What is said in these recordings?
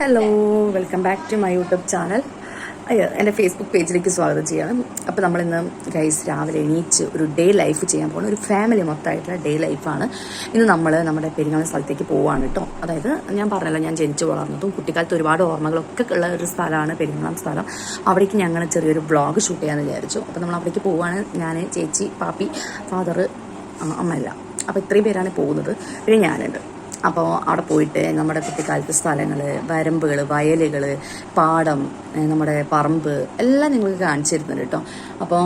Hello welcome back to my YouTube channel അയ്യോ എന്റെ Facebook പേജിലേക്ക് സ്വാഗതം ചെയ്യണം. അപ്പോൾ നമ്മളിന്ന് ഗൈസ് രാവിലെ എണീച്ച് ഒരു ഡേ ലൈഫ് ചെയ്യാൻ പോകുന്ന ഒരു ഫാമിലി മൊത്തമായിട്ടുള്ള ഡേ ലൈഫാണ് ഇന്ന് നമ്മൾ നമ്മുടെ പെരിങ്ങാല സ്ഥലത്തേക്ക് പോവാണ് കേട്ടോ. അതായത് ഞാൻ പറഞ്ഞല്ലോ ഞാൻ ജനിച്ചു വളർന്നതും കുട്ടിക്കാലത്ത് ഒരുപാട് ഓർമ്മകളൊക്കെ ഉള്ള ഒരു സ്ഥലമാണ് പെരിങ്ങാളം സ്ഥലം. അവിടേക്ക് ഞങ്ങൾ ചെറിയൊരു ബ്ലോഗ് ഷൂട്ട് ചെയ്യാൻ വിചാരിച്ചു. അപ്പോൾ നമ്മൾ അവിടേക്ക് പോവുകയാണ് ഞാൻ ചേച്ചി പാപ്പി ഫാദർ അമ്മയല്ല. അപ്പോൾ ഇത്രയും പേരാണ് പോകുന്നത്. പിന്നെ ഞാനുണ്ട്. അപ്പോൾ അവിടെ പോയിട്ട് നമ്മുടെ കുട്ടിക്കാലത്തെ സ്ഥലങ്ങൾ വരമ്പുകൾ വയലുകൾ പാടം നമ്മുടെ പറമ്പ് എല്ലാം നിങ്ങൾക്ക് കാണിച്ചു തരുന്നുണ്ട് കേട്ടോ. അപ്പോൾ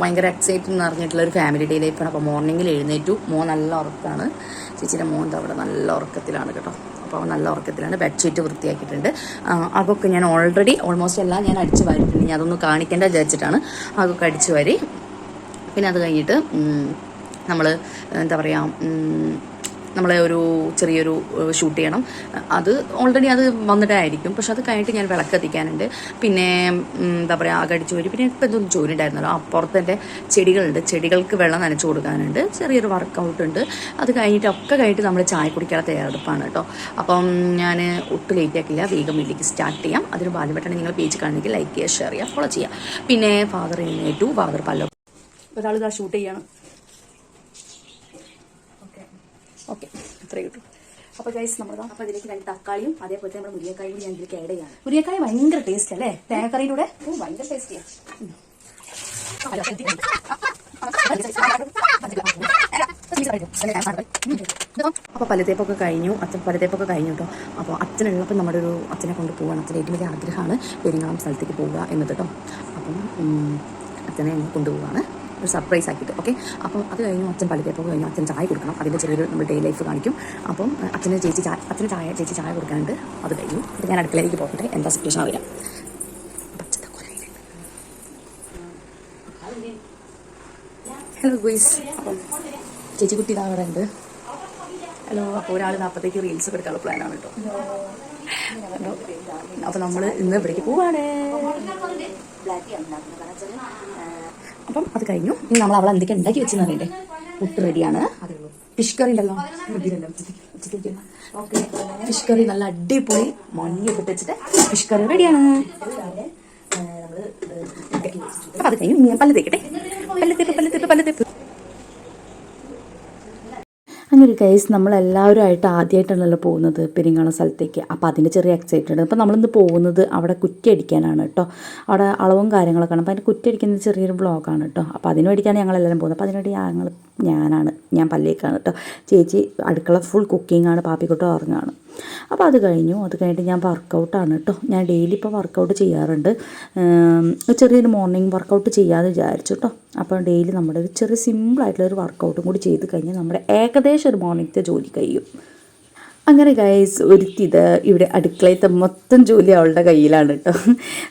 ഭയങ്കര എക്സൈറ്റ് എന്ന് പറഞ്ഞിട്ടുള്ള ഒരു ഫാമിലി ഡേ ലൈഫാണ് അപ്പോൾ മോർണിംഗിൽ എഴുന്നേറ്റു. മോൻ നല്ല ഉറക്കമാണ് ചേച്ചിയുടെ മോൻ അവിടെ നല്ല ഉറക്കത്തിലാണ് കേട്ടോ. അപ്പോൾ നല്ല ഉറക്കത്തിലാണ്. ബെഡ്ഷീറ്റ് വൃത്തിയാക്കിയിട്ടുണ്ട്. അതൊക്കെ ഞാൻ ഓൾറെഡി ഓൾമോസ്റ്റ് എല്ലാം ഞാൻ അടിച്ചു വാരിയിട്ടുണ്ട്. ഞാൻ അതൊന്നും കാണിക്കേണ്ട വിചാരിച്ചിട്ടാണ് അതൊക്കെ അടിച്ചു വാരി. പിന്നെ അത് കഴിഞ്ഞിട്ട് നമ്മൾ എന്താ പറയുക നമ്മളെ ഒരു ചെറിയൊരു ഷൂട്ട് ചെയ്യണം. അത് ഓൾറെഡി അത് വന്നിട്ടായിരിക്കും. പക്ഷെ അത് കഴിഞ്ഞിട്ട് ഞാൻ വിളക്ക് കത്തിക്കാനുണ്ട് പിന്നെ എന്താ പറയുക അകടിച്ചു വരും. പിന്നെ ഇപ്പം എന്തൊന്നും ജോലി ഉണ്ടായിരുന്നല്ലോ. അപ്പുറത്ത് എന്റെ ചെടികളുണ്ട്. ചെടികൾക്ക് വെള്ളം നനച്ചു കൊടുക്കാനുണ്ട്. ചെറിയൊരു വർക്കൗട്ട് ഉണ്ട്. അത് കഴിഞ്ഞിട്ട് ഒക്കെ കഴിഞ്ഞിട്ട് നമ്മൾ ചായ കുടിക്കാനുള്ള തയ്യാറെടുപ്പാണ് കേട്ടോ. അപ്പം ഞാൻ ഒട്ടും ലേറ്റ് ആക്കില്ല. വേഗം വീട്ടിലേക്ക് സ്റ്റാർട്ട് ചെയ്യാം. അതിന് ബാധ്യപ്പെട്ടാണ് നിങ്ങൾ പേജ് കാണുന്നെങ്കിൽ ലൈക്ക് ചെയ്യുക ഷെയർ ചെയ്യുക ഫോളോ ചെയ്യുക. പിന്നെ ഫാദർ എഴുന്നേറ്റു. ഫാദർ പല്ലോ ഒരാൾ ഇതാ ഷൂട്ട് ചെയ്യണം. ഓക്കെ ഇത്രയേ കിട്ടും അപ്പോൾ ഗൈസ് നമ്മൾ അപ്പോൾ ഇതിലേക്ക് രണ്ട് തക്കാളിയും അതേപോലെ തന്നെ നമ്മുടെ മുരിയക്കായും കൂടി ഞാൻ ഇതിലേക്ക് ആഡ് ചെയ്യാണ്. മുരിയക്കായ ഭയങ്കര ടേസ്റ്റ് അല്ലേ? തേങ്ങക്കറിയിലൂടെ? ഓ ഭയങ്കര ടേസ്റ്റിയാണ് അപ്പോൾ പലതേപ്പൊക്കെ കഴിഞ്ഞു അച്ഛൻ പലതേപ്പൊക്കെ കഴിഞ്ഞു കേട്ടോ അപ്പോൾ അച്ഛനുള്ളപ്പോൾ നമ്മുടെ ഒരു അച്ഛനെ കൊണ്ട് പോവാണ്. അച്ഛന്റെ ഏറ്റവും വലിയ ആഗ്രഹമാണ് പെരിങ്ങാളം സ്ഥലത്തേക്ക് പോവുക എന്നത് കേട്ടോ അപ്പം അച്ഛനെ ഞങ്ങൾ കൊണ്ടുപോവാണ്. ഒരു സർപ്രൈസ് ആക്കിയിട്ട് ഓക്കെ അപ്പം അത് കഴിഞ്ഞു അച്ഛൻ പള്ളിത്തേപ്പോൾ കഴിഞ്ഞു അച്ഛൻ ചായ കൊടുക്കണം. അതിന്റെ ചെറിയൊരു നമ്മൾ ഡേ ലൈഫ് കാണിക്കും. അപ്പം അച്ഛന് ചേച്ചി ചായ അച്ഛന് ചായ ചേച്ചി ചായ കൊടുക്കാണ്ട് അത് കഴിഞ്ഞു. അപ്പം ഞാൻ അടുക്കളയിലേക്ക് പോകട്ടെ. എന്താ സിറ്റുവേഷൻ അറിയാം. ഹലോ ഗുയിസ് അപ്പം ചേച്ചി കുട്ടി ഇതാ അവിടെ ഉണ്ട്. ഹലോ അപ്പോൾ ഒരാൾ നാൽപ്പത്തേക്ക് റീൽസ് എടുക്കാനുള്ള പ്ലാനാണ് കേട്ടോ. അപ്പോൾ നമ്മൾ ഇന്ന് ഇവിടേക്ക് പോവാണ്. അപ്പം അത് കഴിഞ്ഞു. ഇനി നമ്മൾ അവളെ എന്തൊക്കെ ഉണ്ടാക്കി വെച്ചെന്ന് അറിയണ്ടേ പുട്ട് റെഡിയാണ്. ഫിഷ് കറി ഉണ്ടല്ലോ. ഫിഷ് കറി നല്ല അടിപൊളി ഇട്ട് വെച്ചിട്ട് ഫിഷ് കറി റെഡിയാണ്. അപ്പം അത് കഴിഞ്ഞു. ഞാൻ പല്ല് തേക്കട്ടെ. പല്ല് തേപ്പ് പല്ല് തേപ്പ് പല്ല് തേപ്പ്. അങ്ങനെ കേസ് നമ്മളെല്ലാവരുമായിട്ട് ആദ്യമായിട്ടാണല്ലോ പോകുന്നത് പെരിങ്ങാള സ്ഥലത്തേക്ക്. അപ്പോൾ അതിന്റെ ചെറിയ എക്സൈറ്റഡ് അപ്പോൾ നമ്മളിന്ന് പോകുന്നത് അവിടെ കുറ്റി അടിക്കാനാണ് കേട്ടോ അവിടെ അളവും കാര്യങ്ങളൊക്കെ ആണ് അപ്പോൾ അതിന്റെ കുറ്റി അടിക്കുന്ന ചെറിയൊരു ബ്ലോഗാണ് കേട്ടോ അപ്പോൾ അതിന് വേണ്ടിയിട്ടാണ് ഞങ്ങളെല്ലാവരും പോകുന്നത്. അപ്പോൾ അതിനുവേണ്ടി ഞങ്ങൾ ഞാനാണ്. ഞാൻ പല്ലേക്കാണ് കേട്ടോ ചേച്ചി അടുക്കള ഫുൾ കുക്കിംഗാണ് പാപ്പിക്കുട്ടം ഉറങ്ങാണ്. അപ്പോൾ അത് കഴിഞ്ഞു. അത് കഴിഞ്ഞിട്ട് ഞാൻ വർക്കൗട്ടാണ് കേട്ടോ ഞാൻ ഡെയിലി ഇപ്പോൾ വർക്കൗട്ട് ചെയ്യാറുണ്ട്. ചെറിയൊരു മോർണിംഗ് വർക്കൗട്ട് ചെയ്യാമെന്ന് വിചാരിച്ചു കേട്ടോ അപ്പോൾ ഡെയിലി നമ്മുടെ ഒരു ചെറിയ സിമ്പിളായിട്ടുള്ള ഒരു വർക്കൗട്ടും കൂടി ചെയ്ത് കഴിഞ്ഞാൽ നമ്മുടെ ഏകദേശം ഒരു മോർണിംഗത്തെ ജോലി കഴിയും. അങ്ങനെ ഗൈസ് ഒരുത്തിത് ഇവിടെ അടുക്കളയത്തെ മൊത്തം ജോലി അവളുടെ കയ്യിലാണ് കേട്ടോ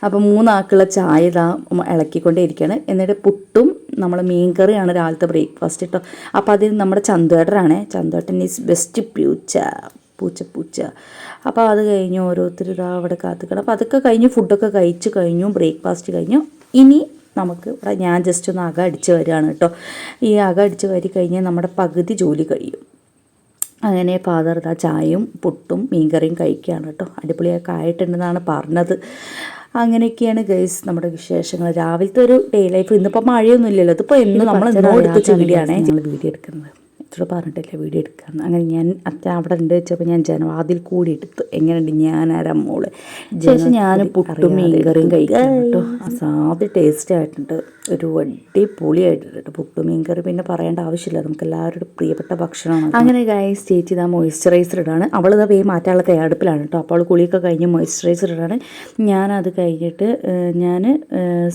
അപ്പം മൂന്നാക്കുള്ള ചായ ഇതാ ഇളക്കിക്കൊണ്ടേ ഇരിക്കുകയാണ് എന്നിട്ട് പുട്ടും നമ്മൾ മീൻകറിയാണ് രാവിലത്തെ ബ്രേക്ക്ഫാസ്റ്റ് കേട്ടോ അപ്പോൾ അതിന് നമ്മുടെ ചന്തുവേട്ടനാണ്. ചന്തുവേട്ടൻ ഈസ് ബെസ്റ്റ് പ്യൂച്ച പൂച്ച പൂച്ച. അപ്പോൾ അത് കഴിഞ്ഞ് ഓരോരുത്തർ ഇതാ അവിടെ കാത്തുക്കണം. അപ്പോൾ അതൊക്കെ കഴിഞ്ഞ് ഫുഡൊക്കെ കഴിച്ച് കഴിഞ്ഞു ബ്രേക്ക്ഫാസ്റ്റ് കഴിഞ്ഞു. ഇനി നമുക്ക് ഞാൻ ജസ്റ്റ് ഒന്ന് അക അടിച്ച് വരികയാണ് കേട്ടോ ഈ അക അടിച്ച് വരി കഴിഞ്ഞാൽ നമ്മുടെ പകുതി ജോലി കഴിയും. അങ്ങനെ ഫാദർ ഇതാ ചായയും പുട്ടും മീൻകറിയും കഴിക്കുകയാണ് കേട്ടോ. അടിപൊളിയൊക്കെ ആയിട്ടുണ്ടെന്നാണ് പറഞ്ഞത്. അങ്ങനെയൊക്കെയാണ് ഗൈസ് നമ്മുടെ വിശേഷങ്ങൾ. രാവിലത്തെ ഒരു ഡേ ലൈഫ് ഇന്നിപ്പോൾ മഴയൊന്നും ഇല്ലല്ലോ ഇതിപ്പോൾ എന്ന് നമ്മൾ എന്തോ എടുത്ത വീഡിയോ നമ്മൾ ഞങ്ങൾ വീഡിയോ എടുക്കുന്നത്. ഇത്ര പറഞ്ഞിട്ടില്ല വീഡിയോ എടുക്കാമെന്ന് അങ്ങനെ ഞാൻ അച്ഛൻ അവിടെ ഉണ്ട് വെച്ചപ്പോൾ ഞാൻ ജനവാതിൽ കൂടി എടുത്തു എങ്ങനെയുണ്ട് ഞാൻ മോൾ? ശേഷം ഞാൻ പുട്ടും മീൻകറിയും കഴിക്കാം കേട്ടോ. അസാധ്യ ടേസ്റ്റ് ആയിട്ടുണ്ട്. ഒരു അടിപൊളിയായിട്ടുണ്ട് കേട്ടോ പുട്ടും മീൻകറി. പിന്നെ പറയേണ്ട ആവശ്യമില്ല. നമുക്ക് എല്ലാവരുടെ പ്രിയപ്പെട്ട ഭക്ഷണമാണ്. അങ്ങനെ ഗൈസ് ചേച്ചി ഇതാ മോയ്സ്ചറൈസർ ഇടാണ്. അവൾ ഇതാ വേ മാറ്റാനുള്ള തയ്യാറെടുപ്പിലാണ് കേട്ടോ. അപ്പോൾ അവൾ കുളിയൊക്കെ കഴിഞ്ഞ് മോയ്സ്ചറൈസർ ഇടാണ്. ഞാനത് കഴിഞ്ഞിട്ട് ഞാൻ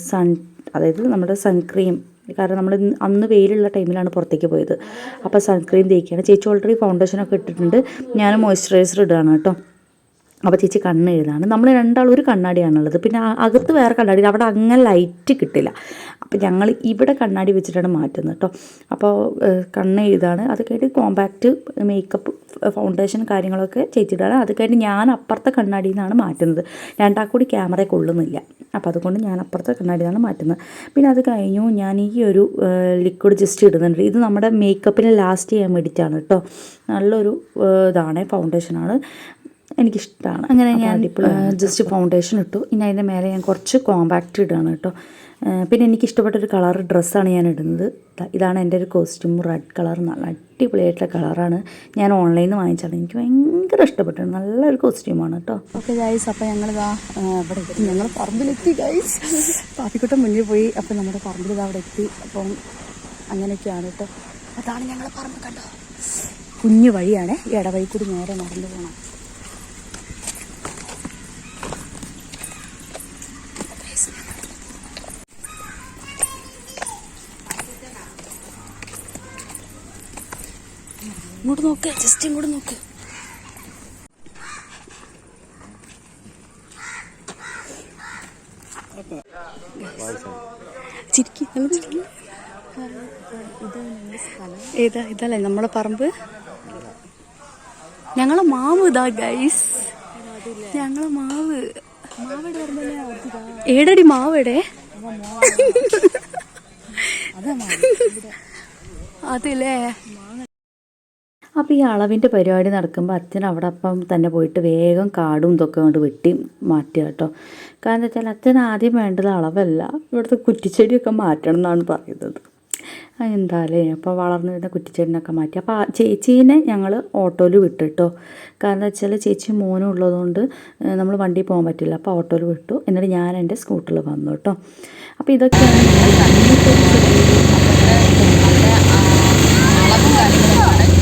സൺ അതായത് നമ്മുടെ സൺക്രീം കാരണം നമ്മൾ അന്ന് വെയിലുള്ള ടൈമിലാണ് പുറത്തേക്ക് പോയത്. അപ്പോൾ സൺക്രീം തേക്കുകയാണ്. ചേച്ചി ഓൾറെഡി ഫൗണ്ടേഷനൊക്കെ ഇട്ടിട്ടുണ്ട്. ഞാൻ മോയ്സ്ചറൈസർ ഇടുകയാണ് കേട്ടോ. അപ്പോൾ ചേച്ചി കണ്ണ് എഴുതാണ് നമ്മൾ രണ്ടാൾ ഒരു കണ്ണാടിയാണുള്ളത്. പിന്നെ അകത്ത് വേറെ കണ്ണാടി അവിടെ അങ്ങനെ ലൈറ്റ് കിട്ടില്ല. അപ്പോൾ ഞങ്ങൾ ഇവിടെ കണ്ണാടി വെച്ചിട്ടാണ് മാറ്റുന്നത് കേട്ടോ അപ്പോൾ കണ്ണ് എഴുതാണ് അത് കഴിഞ്ഞ് കോമ്പാക്റ്റ് മേക്കപ്പ് ഫൗണ്ടേഷൻ കാര്യങ്ങളൊക്കെ ചേച്ചിയിടാണ് അത് കഴിഞ്ഞ് ഞാൻ അപ്പുറത്തെ കണ്ണാടിയിൽ നിന്നാണ് മാറ്റുന്നത്. രണ്ടാൾ കൂടി ക്യാമറ കൊള്ളുന്നില്ല അപ്പോൾ അതുകൊണ്ട് ഞാൻ അപ്പുറത്തെ കണ്ണാടിയിൽ നിന്നാണ് മാറ്റുന്നത്. പിന്നെ അത് കഴിഞ്ഞു ഞാൻ ഈ ഒരു ലിക്വിഡ് ജസ്റ്റ് ഇടുന്നുണ്ട്. ഇത് നമ്മുടെ മേക്കപ്പിന് ലാസ്റ്റ് ചെയ്യാൻ വേണ്ടിയിട്ടാണ് കേട്ടോ നല്ലൊരു ഇതാണ് ഫൗണ്ടേഷനാണ് എനിക്കിഷ്ടമാണ് അങ്ങനെ ഞാൻ ജസ്റ്റ് ഫൗണ്ടേഷൻ ഇട്ടു. ഇനി അതിന്റെ മേലെ ഞാൻ കുറച്ച് കോമ്പാക്റ്റ് ഇടുകയാണ് കേട്ടോ. പിന്നെ എനിക്ക് ഇഷ്ടപ്പെട്ടൊരു കളർ ഡ്രസ്സാണ് ഞാൻ ഇടുന്നത്. ഇതാണ് എന്റെ ഒരു കോസ്റ്റ്യൂം റെഡ് കളർ നല്ല അടിപൊളിയായിട്ടുള്ള കളറാണ് ഞാൻ ഓൺലൈനിൽ നിന്ന് വാങ്ങിച്ചതാണ്. എനിക്ക് ഭയങ്കര ഇഷ്ടപ്പെട്ടു നല്ലൊരു കോസ്റ്റ്യൂമാണ് കേട്ടോ. ഓക്കെ ഗൈസ് അപ്പോൾ ഞങ്ങൾ ഇതാ അവിടെ എത്തി. ഞങ്ങൾ പറമ്പിലെത്തി ഗൈസ് പാപ്പിക്കുട്ടം മുന്നിൽ പോയി അപ്പോൾ നമ്മുടെ പറമ്പിൽ ഇതാ അവിടെ എത്തി. അപ്പം അങ്ങനെയൊക്കെയാണ് കേട്ടോ. അതാണ് ഞങ്ങളെ പറമ്പ് കണ്ടോ? കുഞ്ഞു വഴിയാണ്. ഇടവഴിക്കൂടി ഇടവഴി കൂടി നേരെ നടന്നു പോകണം ഇങ്ങോട്ട് നോക്ക് ജസ്റ്റ് ഇങ്ങോട്ട് നോക്ക്. ചിരിക്കി നല്ല ചിരിക്കി. ഏതാ ഇതല്ലേ നമ്മളെ പറമ്പ്? ഞങ്ങളെ മാവ് ഇതാ ഗൈസ് ഞങ്ങളെ മാവ്. ഏടടി മാവടെ അതല്ലേ അപ്പോൾ ഈ അളവിന്റെ പരിപാടി നടക്കുമ്പോൾ അച്ഛൻ അവിടെ അപ്പം തന്നെ പോയിട്ട് വേഗം കാടും ഇതൊക്കെ കൊണ്ട് വെട്ടി മാറ്റുക കേട്ടോ. കാരണം എന്താ വെച്ചാൽ അച്ഛൻ ആദ്യം വേണ്ടത് അളവല്ല ഇവിടുത്തെ കുറ്റിച്ചെടിയൊക്കെ മാറ്റണം എന്നാണ് പറയുന്നത്. എന്തായാലേ അപ്പോൾ വളർന്നു വരുന്ന കുറ്റിച്ചെടിനൊക്കെ മാറ്റി. അപ്പോൾ ആ ചേച്ചീനെ ഞങ്ങൾ ഓട്ടോയിൽ വിട്ടു കേട്ടോ. കാരണം വെച്ചാൽ ചേച്ചി മോനും ഉള്ളതുകൊണ്ട് നമ്മൾ വണ്ടി പോകാൻ പറ്റില്ല. അപ്പോൾ ഓട്ടോയിൽ വിട്ടു. എന്നിട്ട് ഞാൻ എന്റെ സ്കൂട്ടറിൽ വന്നു കേട്ടോ. അപ്പോൾ ഇതൊക്കെയാണ് ഞങ്ങൾ കണ്ണിട്ട് അളവും കാര്യങ്ങളുമാണ്